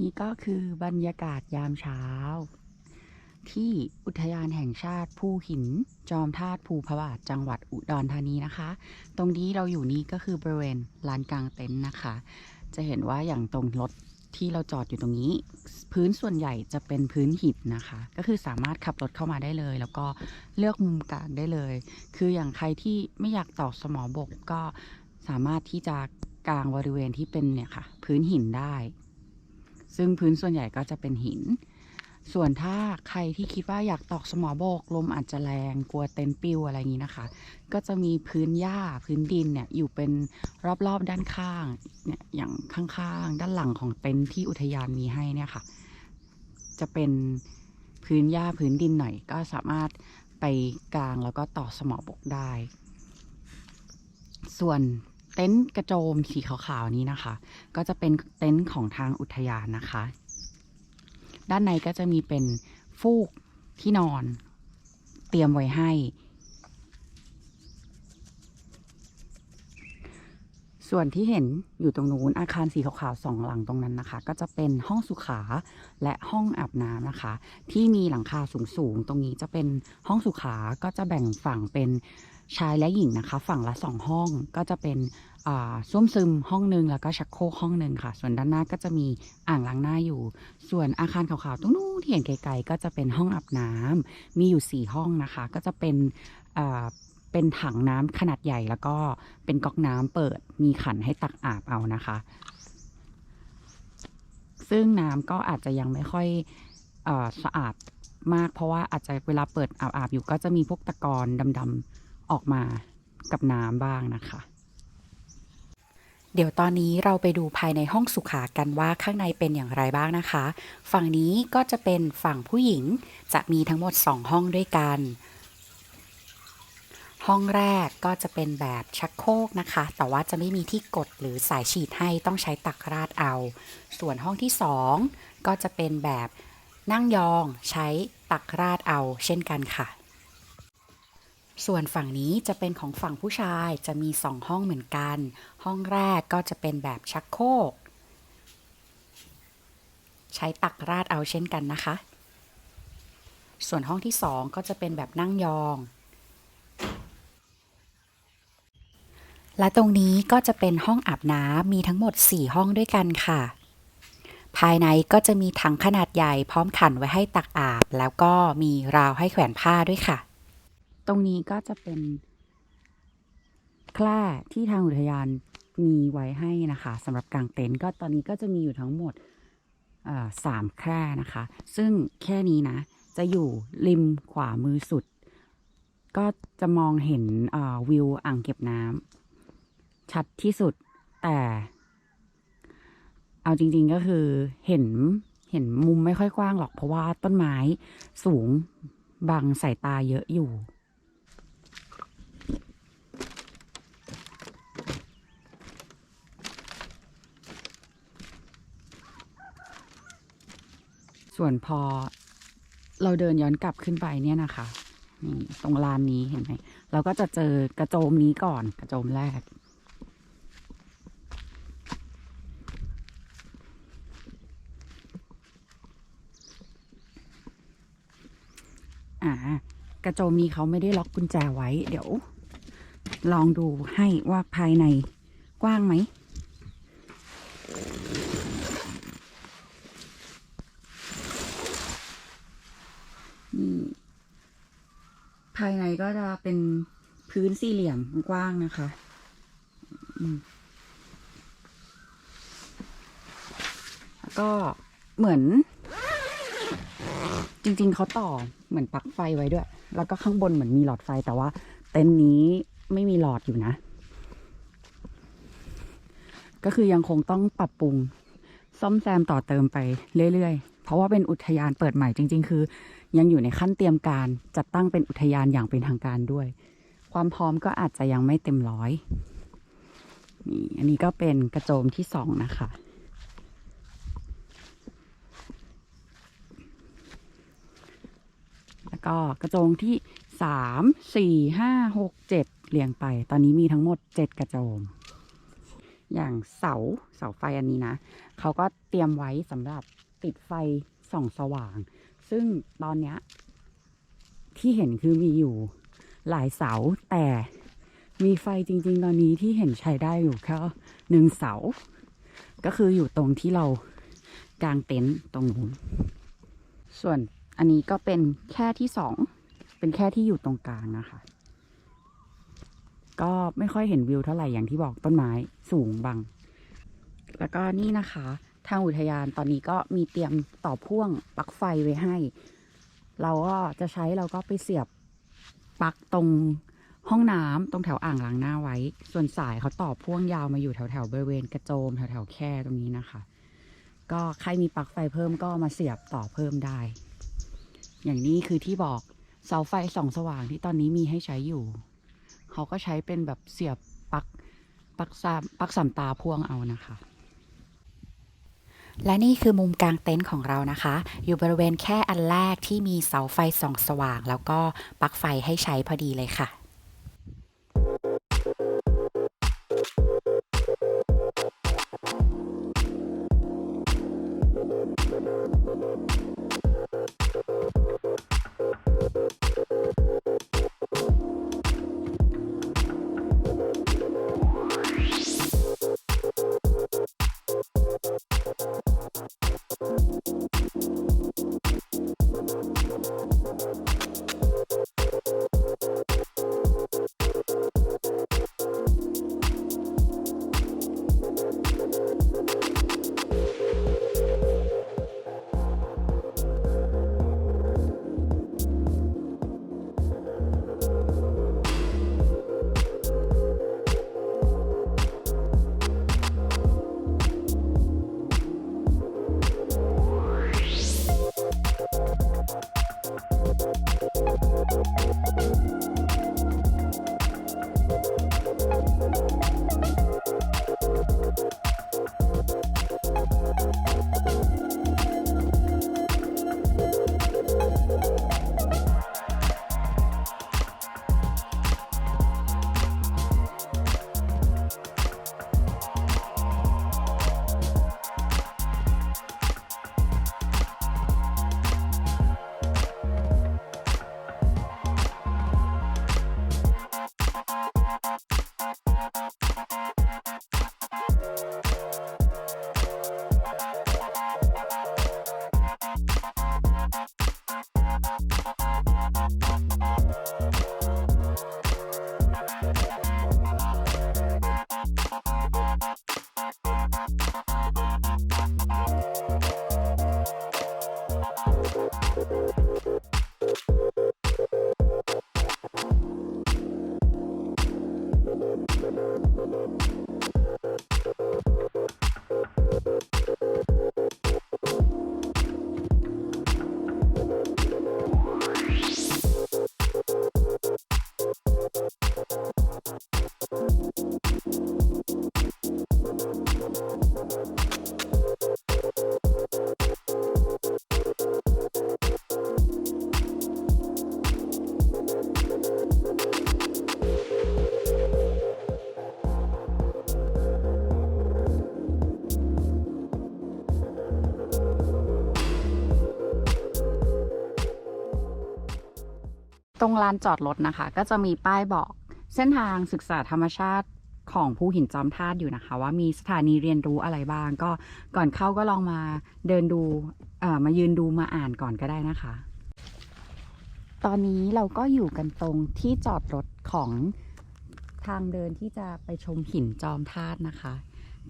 นี่ก็คือบรรยากาศยามเช้า ที่อุทยานแห่งชาติภูหิน จอมธาตุภูพระบาทจังหวัดอุดรธานีนะคะ ตรงนี้เราอยู่นี่ก็คือบริเวณลานกลางเต็นท์นะคะ จะเห็นว่าอย่างตรงรถที่เราจอดอยู่ตรงนี้ พื้นส่วนใหญ่จะเป็นพื้นหินนะคะ ก็คือสามารถขับรถเข้ามาได้เลย แล้วก็เลือกมุมกลางได้เลย คืออย่างใครที่ไม่อยากต่อสมอบกก็สามารถที่จะกางบริเวณที่เป็นเนี่ยค่ะ พื้นหินได้ ซึ่งพื้นส่วนใหญ่ก็จะเป็นหิน ส่วนถ้าใครที่คิดว่าอยากตอกสมอโบกลมอาจจะแรงกลัวเต็นท์ปิวอะไรอย่างนี้นะคะ ก็จะมีพื้นหญ้าพื้นดินเนี่ยอยู่เป็นรอบๆด้านข้างเนี่ยอย่างข้างๆ ด้านหลังของเต็นท์ที่อุทยานมีให้เนี่ยค่ะ จะเป็นพื้นหญ้าพื้นดินหน่อยก็สามารถไปกลางแล้วก็ต่อสมอบกได้ ส่วน ต็นท์กระโจมสีขาวๆนี้นะคะ ก็จะเป็นเต็นท์ของทางอุทยานนะคะ ด้านในก็จะมีเป็นฟูกที่นอน เตรียมไว้ให้ ส่วนที่เห็นอยู่ตรงนู้นอาคารสีขาวๆสองหลังตรงนั้นนะคะ ก็จะเป็นห้องสุขาและห้องอาบน้ำนะคะ ที่มีหลังคาสูงๆตรงนี้จะเป็นห้องสุขาก็จะแบ่งฝั่งเป็นชายและหญิงนะคะ ฝั่งละสองห้องก็จะเป็น ส้วมซึมห้องหนึ่งแล้วก็ชักโครกห้องหนึ่งค่ะ ส่วนด้านหน้าก็จะมีอ่างล้างหน้าอยู่ ส่วนอาคารขาวๆตรงนู้นที่เห็นไกลๆก็จะเป็นห้องอาบน้ำมีอยู่สี่ห้องนะคะ ก็จะเป็นเป็นถังน้ำขนาดใหญ่ แล้วก็เป็นก๊อกน้ำเปิดมีขันให้ตักอาบเอานะคะ ซึ่งน้ำก็อาจจะยังไม่ค่อยอสะอาดมาก เพราะว่าอาจจะเวลาเปิดอาบอาบๆอยู่ก็จะมีพวกตะกอนดำๆออกมากับน้ำบ้างนะคะ เดี๋ยวตอนนี้เราไปดูภายในห้องสุขากันว่าข้างในเป็นอย่างไรบ้างนะคะ ฝั่งนี้ก็จะเป็นฝั่งผู้หญิงจะมีทั้งหมด 2 ห้องด้วยกัน ห้องแรกก็จะเป็นแบบชักโครกนะคะ แต่ว่าจะไม่มีที่กดหรือสายฉีดให้ต้องใช้ตักราดเอา ส่วนห้องที่ 2 ก็จะเป็นแบบนั่งยองใช้ตักราดเอาเช่นกันค่ะ ส่วนฝั่งนี้จะเป็นของฝั่งผู้ชายจะมีสองห้องเหมือนกัน ห้องแรกก็จะเป็นแบบชักโครกใช้ตักราดเอาเช่นกันนะคะ ส่วนห้องที่สองก็จะเป็นแบบนั่งยอง และตรงนี้ก็จะเป็นห้องอาบน้ำมีทั้งหมด 4 ห้องด้วยกันค่ะ ภายในก็จะมีถังขนาดใหญ่พร้อมขันไว้ให้ตักอาบ แล้วก็มีราวให้แขวนผ้าด้วยค่ะ ตรงนี้ก็จะเป็นแคร่ที่ทางอุทยานมีไว้ให้นะคะสำหรับกางเต็นท์ก็ตอนนี้ก็จะมีอยู่ทั้งหมดสามแคร่นะคะ ซึ่งแค่นี้นะ จะอยู่ริมขวามือสุด ก็จะมองเห็นวิวอ่างเก็บน้ำชัดที่สุดแต่ เอาจริง ๆก็คือเห็นเห็นมุมไม่ค่อยกว้างหรอกเพราะว่าต้นไม้สูงบังสายตาเยอะอยู่ ส่วนพอเราเดินย้อนกลับขึ้นไปเนี่ยนะคะนี่ตรงลานนี้เห็นไหมเราก็จะเจอกระโจมนี้ก่อนกระโจมแรก อ่ากระโจมนี้เขาไม่ได้ล็อกกุญแจไว้ เดี๋ยว ลองดูให้ว่าภายในกว้างไหม นี่ภายใน ก็จะเป็นพื้นสี่เหลี่ยมกว้างนะคะอืมแล้วก็เหมือน จริง ๆเขาต่อเหมือนปลั๊กไฟไว้ด้วย แล้วก็ข้างบนเหมือนมีหลอดไฟแต่ว่า เต็นท์นี้ไม่มีหลอดอยู่นะ ก็คือยังคงต้องปรับปรุง ซ่อมแซมต่อเติมไปเรื่อยๆ เพราะว่าเป็นอุทยานเปิดใหม่จริง ๆ คือ ยังอยู่ในขั้นเตรียมการจัดตั้งเป็นอุทยานอย่างเป็นทางการด้วย ความพร้อมก็อาจจะยังไม่เต็มร้อยนี่อันนี้ก็เป็นกระโจมที่สองนะคะแล้วก็กระโจมที่สามสี่ห้าหกเจ็ดเรียงไป ตอนนี้มีทั้งหมดเจ็ดกระโจม อย่างเสาเสาไฟอันนี้นะ เขาก็เตรียมไว้สำหรับติดไฟส่องสว่าง ซึ่งตอนเนี้ยที่เห็นคือมีอยู่หลายเสาแต่มีไฟจริง ๆ ตอนนี้ที่เห็นใช้ได้อยู่แค่หนึ่งเสา ก็คืออยู่ตรงที่เรากางเต็นท์ตรงนู้นส่วนอันนี้ก็เป็นแค่ที่สองเป็นแค่ที่อยู่ตรงกลางนะคะ ก็ไม่ค่อยเห็นวิวเท่าไหร่อย่างที่บอกต้นไม้สูงบัง แล้วก็นี่นะคะ ทางอุทยานตอนนี้ก็มีเตรียมต่อพ่วงปลั๊กไฟไว้ให้ เราก็จะใช้เราก็ไปเสียบปลั๊กตรงห้องน้ำตรงแถวอ่างล้างหน้าไว้ ส่วนสายเขาต่อพ่วงยาวมาอยู่แถวแถวบริเวณกระโจมแถวแถวแค่ตรงนี้นะคะ ก็ใครมีปลั๊กไฟเพิ่มก็มาเสียบต่อเพิ่มได้ อย่างนี้คือที่บอกเสาไฟส่องสว่างที่ตอนนี้มีให้ใช้อยู่ เขาก็ใช้เป็นแบบเสียบปลั๊กปลั๊กสามปลั๊กสามตาพ่วงเอานะคะ และนี่คือมุมกลางเต็นท์ของเรานะคะ อยู่บริเวณแค่อันแรกที่มีเสาไฟส่องสว่าง แล้วก็ปลั๊กไฟให้ใช้พอดีเลยค่ะ Bye. Thank you. ตรงลานจอดรถนะคะ ก็จะมีป้ายบอกเส้นทางศึกษาธรรมชาติของภูหินจอมธาตุอยู่นะคะ ว่ามีสถานีเรียนรู้อะไรบ้าง ก็ก่อนเข้าก็ลองมาเดินดูเอ่อมายืนดูมาอ่านก่อนก็ได้นะคะ ตอนนี้เราก็อยู่กันตรงที่จอดรถของทางเดินที่จะไปชมหินจอมธาตุนะคะ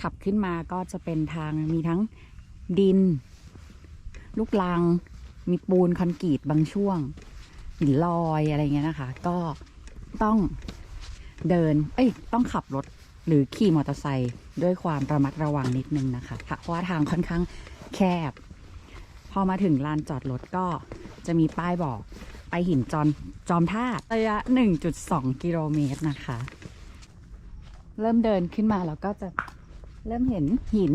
ขับขึ้นมาก็จะเป็นทางมีทั้งดิน ลูกลัง มีปูนคอนกรีตบางช่วง หินลอยอะไรเงี้ยนะคะ ก็ต้องเดิน เอ้ย ต้องขับรถหรือขี่มอเตอร์ไซค์ด้วยความระมัดระวังนิดนึงนะคะ เพราะว่าทางค่อนข้างแคบ พอมาถึงลานจอดรถก็จะมีป้ายบอกไปหินจอมจอมท่าตุระยะ 1.2 กิโลเมตรนะคะ เริ่มเดินขึ้นมาแล้วก็จะเริ่มเห็นหิน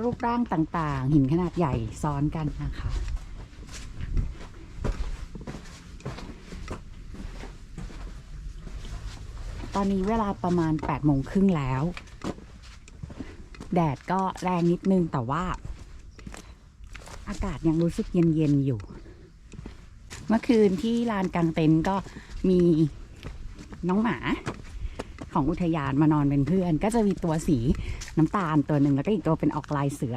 รูปร่างต่างๆ หินขนาดใหญ่ซ้อนกันนะคะ อนนี้เวลาประมาณ8โมงครึ่งแล้ว แดดก็แรงนิดนึงแต่ว่า อากาศยังรู้สึกเย็นๆอยู่ เมื่อคืนที่ลานกลางเต็นท์ก็มีน้องหมาของอุทยานมานอนเป็นเพื่อน ก็จะมีตัวสีน้ำตาลตัวหนึ่งแล้วก็อีกตัวเป็นออกลายเสือ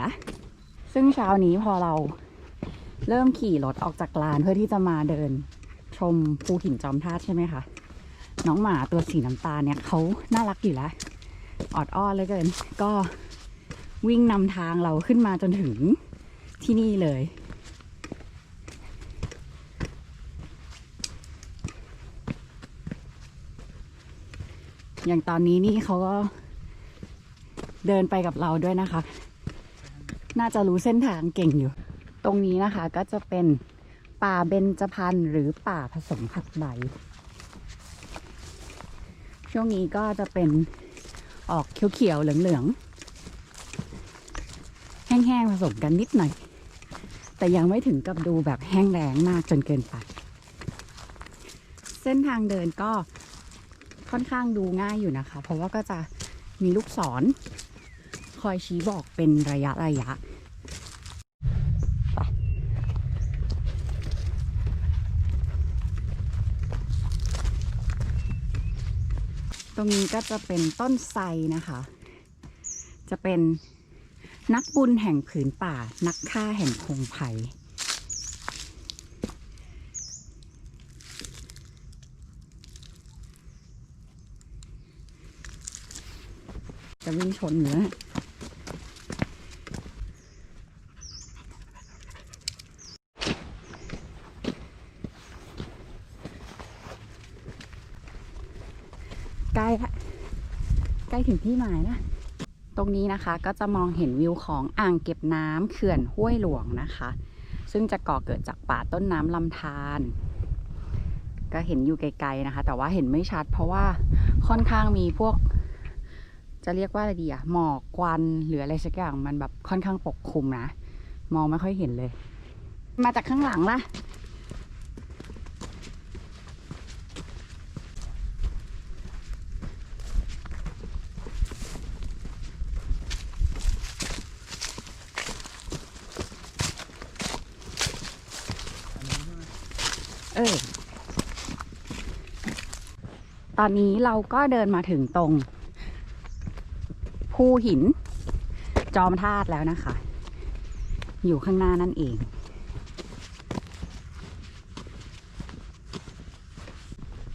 ซึ่งเช้านี้พอเราเริ่มขี่รถออกจากลานเพื่อที่จะมาเดินชมภูหินจอมธาตุใช่ไหมคะ น้องหมาตัวสีน้ำตาลเนี่ยเขาน่ารักอยู่แล้วออดอ้อนเลยเกิน ก็วิ่งนำทางเราขึ้นมาจนถึงที่นี่เลย อย่างตอนนี้นี่เขาก็เดินไปกับเราด้วยนะคะ น่าจะรู้เส้นทางเก่งอยู่ ตรงนี้นะคะก็จะเป็นป่าเบญจพรรณหรือป่าผสมผักใบ ช่วงนี้ก็จะเป็นออกเขียวๆเหลืองๆ แห้งๆผสมกันนิดหน่อย แต่ยังไม่ถึงกับดูแบบแห้งแล้งมากจนเกินไป เส้นทางเดินก็ค่อนข้างดูง่ายอยู่นะคะ เพราะว่าก็จะมีลูกศร คอยชี้บอกเป็นระยะระยะ รงนี้ก็จะเป็นต้นไทรนะคะ จะเป็นนักบุญแห่งผืนป่า นักฆ่าแห่งพงไผ่จะวิ่งชนเนื้อ ใกล้ละใกล้ ถึงที่หมายนะ ตรงนี้นะคะก็จะมองเห็นวิวของอ่างเก็บน้ำเขื่อนห้วยหลวงนะคะ ซึ่งจะก่อเกิดจากป่าต้นน้ำลำธารก็เห็นอยู่ไกลๆนะคะ แต่ว่าเห็นไม่ชัดเพราะว่าค่อนข้างมีพวก จะเรียกว่าอะไรดีอะหมอกควันหรืออะไรสักอย่างมันแบบค่อนข้างปกคลุมนะ มองไม่ค่อยเห็นเลย มาจากข้างหลังล่ะ ออ ตอนนี้เราก็เดินมาถึงตรง ภูหิน จอมธาตุแล้วนะคะ อยู่ข้างหน้านั่นเอง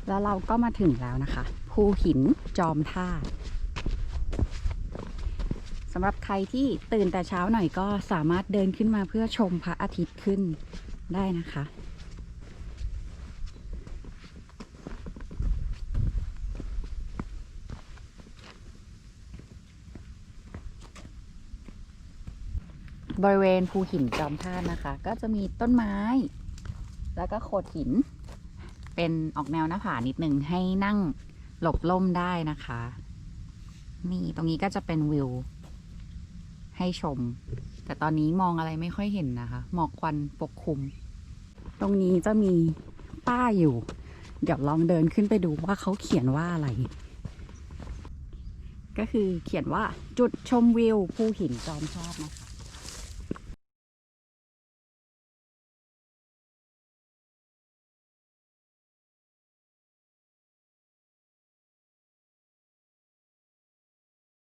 แล้วเราก็มาถึงแล้วนะคะ ภูหินจอมธาตุสำหรับใครที่ตื่นแต่เช้าหน่อยก็สามารถเดินขึ้นมาเพื่อชมพระอาทิตย์ขึ้นได้นะคะ บริเวณภูหินจอมธานะคะ ก็จะมีต้นไม้ แล้วก็โขดหิน เป็นออกแนวหน้าผานิดนึงให้นั่งหลบล่มได้นะคะ นี่ตรงนี้ก็จะเป็นวิว ให้ชม แต่ตอนนี้มองอะไรไม่ค่อยเห็นนะคะ หมอกควันปกคลุม ตรงนี้จะมีป้ายอยู่ เดี๋ยวลองเดินขึ้นไปดูว่าเขาเขียนว่าอะไร ก็คือเขียนว่าจุดชมวิวภูหินจอมธาตุนะคะ